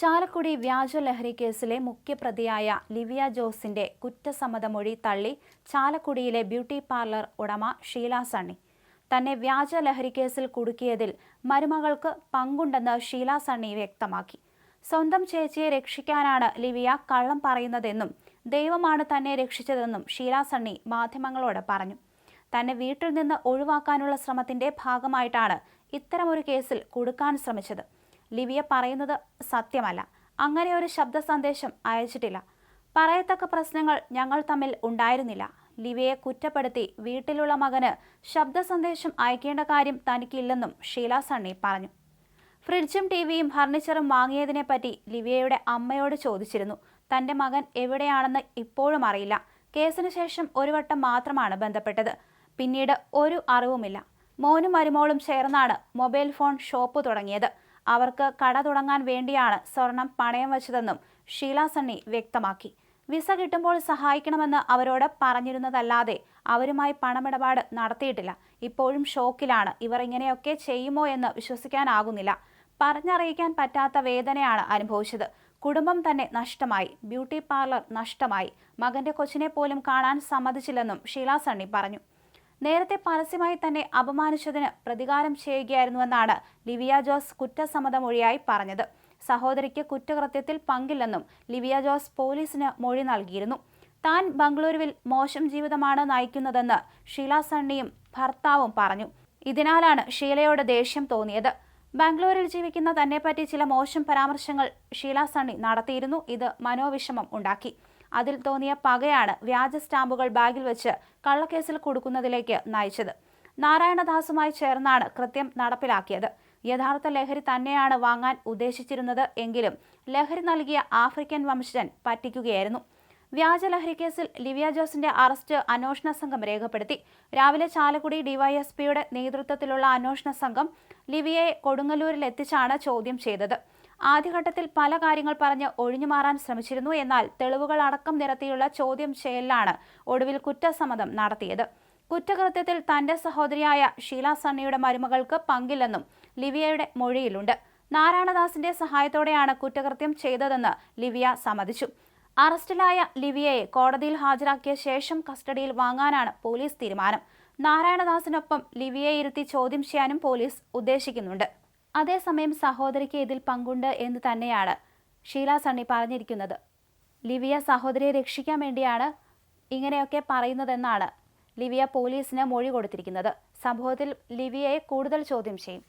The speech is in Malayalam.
ചാലക്കുടി വ്യാജ ലഹരി കേസിലെ മുഖ്യപ്രതിയായ ലിവിയ ജോസിന്റെ കുറ്റസമ്മതമൊഴി തള്ളി ചാലക്കുടിയിലെ ബ്യൂട്ടി പാർലർ ഉടമ ഷീല സണ്ണി. തന്നെ വ്യാജ ലഹരി കേസിൽ കുടുക്കിയതിൽ മരുമകൾക്ക് പങ്കുണ്ടെന്ന് ഷീല സണ്ണി വ്യക്തമാക്കി. സ്വന്തം ചേച്ചിയെ രക്ഷിക്കാനാണ് ലിവിയ കള്ളം പറയുന്നതെന്നും ദൈവമാണ് തന്നെ രക്ഷിച്ചതെന്നും ഷീല സണ്ണി മാധ്യമങ്ങളോട് പറഞ്ഞു. തന്നെ വീട്ടിൽ നിന്ന് ഒഴിവാക്കാനുള്ള ശ്രമത്തിന്റെ ഭാഗമായിട്ടാണ് ഇത്തരമൊരു കേസിൽ കുടുക്കാൻ ശ്രമിച്ചത്. ലിവിയ പറയുന്നത് സത്യമല്ല. അങ്ങനെ ഒരു ശബ്ദ സന്ദേശം അയച്ചിട്ടില്ല. പറയത്തക്ക പ്രശ്നങ്ങൾ ഞങ്ങൾ തമ്മിൽ ഉണ്ടായിരുന്നില്ല. ലിവിയെ കുറ്റപ്പെടുത്തി വീട്ടിലുള്ള മകന് ശബ്ദ സന്ദേശം അയക്കേണ്ട കാര്യം തനിക്കില്ലെന്നും ഷീല സണ്ണി പറഞ്ഞു. ഫ്രിഡ്ജും ടിവിയും ഫർണിച്ചറും വാങ്ങിയതിനെപ്പറ്റി ലിവിയയുടെ അമ്മയോട് ചോദിച്ചിരുന്നു. തന്റെ മകൻ എവിടെയാണെന്ന് ഇപ്പോഴും അറിയില്ല. കേസിന് ശേഷം ഒരു വട്ടം മാത്രമാണ് ബന്ധപ്പെട്ടത്. പിന്നീട് ഒരു അറിവുമില്ല. മോനും മരുമോളും ചേർന്നാണ് മൊബൈൽ ഫോൺ ഷോപ്പ് തുടങ്ങിയത്. അവർക്ക് കട തുടങ്ങാൻ വേണ്ടിയാണ് സ്വർണം പണയം വച്ചതെന്നും ഷീല സണ്ണി വ്യക്തമാക്കി. വിസ കിട്ടുമ്പോൾ സഹായിക്കണമെന്ന് അവരോട് പറഞ്ഞിരുന്നതല്ലാതെ അവരുമായി പണമിടപാട് നടത്തിയിട്ടില്ല. ഇപ്പോഴും ഷോക്കിലാണ്. ഇവർ ഇങ്ങനെയൊക്കെ ചെയ്യുമോ എന്ന് വിശ്വസിക്കാനാകുന്നില്ല. പറഞ്ഞറിയിക്കാൻ പറ്റാത്ത വേദനയാണ് അനുഭവിച്ചത്. കുടുംബം തന്നെ നഷ്ടമായി. ബ്യൂട്ടി പാർലർ നഷ്ടമായി. മകന്റെ കൊച്ചിനെ പോലും കാണാൻ സമ്മതിച്ചില്ലെന്നും ഷീല സണ്ണി പറഞ്ഞു. നേരത്തെ പരസ്യമായി തന്നെ അപമാനിച്ചതിന് പ്രതികാരം ചെയ്യുകയായിരുന്നുവെന്നാണ് ലിവിയ ജോസ് കുറ്റസമ്മതമൊഴിയായി പറഞ്ഞത്. സഹോദരിക്ക് കുറ്റകൃത്യത്തിൽ പങ്കില്ലെന്നും ലിവിയ ജോസ് പോലീസിന് മൊഴി നൽകിയിരുന്നു. താൻ ബംഗളൂരുവിൽ മോശം ജീവിതമാണ് നയിക്കുന്നതെന്ന് ഷീല സണ്ണിയും ഭർത്താവും പറഞ്ഞു. ഇതിനാലാണ് ഷീലയോട് ദേഷ്യം തോന്നിയത്. ബാംഗ്ലൂരിൽ ജീവിക്കുന്ന തന്നെപ്പറ്റി ചില മോശം പരാമർശങ്ങൾ ഷീല സണ്ണി നടത്തിയിരുന്നു. ഇത് മനോവിഷമം ഉണ്ടാക്കി. അതിൽ തോന്നിയ പകയാണ് വ്യാജ സ്റ്റാമ്പുകൾ ബാഗിൽ വെച്ച് കള്ളക്കേസിൽ കൊടുക്കുന്നതിലേക്ക് നയിച്ചത്. നാരായണദാസുമായി ചേർന്നാണ് കൃത്യം നടപ്പിലാക്കിയത്. യഥാർത്ഥ ലഹരി തന്നെയാണ് വാങ്ങാൻ ഉദ്ദേശിച്ചിരുന്നത് എങ്കിലും ലഹരി നൽകിയ ആഫ്രിക്കൻ വംശജൻ പറ്റിക്കുകയായിരുന്നു. വ്യാജ കേസിൽ ലിവിയ ജോസിന്റെ അറസ്റ്റ് അന്വേഷണ സംഘം രേഖപ്പെടുത്തി. രാവിലെ ചാലക്കുടി ഡിവൈഎസ്പിയുടെ നേതൃത്വത്തിലുള്ള അന്വേഷണ സംഘം ലിവിയയെ കൊടുങ്ങല്ലൂരിൽ എത്തിച്ചാണ് ചോദ്യം ചെയ്തത്. ആദ്യഘട്ടത്തിൽ പല കാര്യങ്ങൾ പറഞ്ഞ് ഒഴിഞ്ഞുമാറാൻ ശ്രമിച്ചിരുന്നു. എന്നാൽ തെളിവുകൾ അടക്കം നിരത്തിയുള്ള ചോദ്യം ചെയ്യലിലാണ് ഒടുവിൽ കുറ്റസമ്മതം നടത്തിയത്. കുറ്റകൃത്യത്തിൽ തന്റെ സഹോദരിയായ ഷീല സണ്ണിയുടെ മരുമകൾക്ക് പങ്കില്ലെന്നും ലിവിയയുടെ മൊഴിയിലുണ്ട്. നാരായണദാസിന്റെ സഹായത്തോടെയാണ് കുറ്റകൃത്യം ചെയ്തതെന്ന് ലിവിയ സമ്മതിച്ചു. അറസ്റ്റിലായ ലിവിയയെ കോടതിയിൽ ഹാജരാക്കിയ ശേഷം കസ്റ്റഡിയിൽ വാങ്ങാനാണ് പോലീസ് തീരുമാനം. നാരായണദാസിനൊപ്പം ലിവിയെ ഇരുത്തി ചോദ്യം ചെയ്യാനും പോലീസ് ഉദ്ദേശിക്കുന്നുണ്ട്. അതേസമയം സഹോദരിക്ക് ഇതിൽ പങ്കുണ്ട് എന്ന് തന്നെയാണ് ഷീല സണ്ണി പറഞ്ഞിരിക്കുന്നത്. ലിവിയ സഹോദരിയെ രക്ഷിക്കാൻ വേണ്ടിയാണ് ഇങ്ങനെയൊക്കെ പറയുന്നതെന്നാണ് ലിവിയ പോലീസിന് മൊഴി കൊടുത്തിരിക്കുന്നത്. സംഭവത്തിൽ ലിവിയയെ കൂടുതൽ ചോദ്യം ചെയ്യും.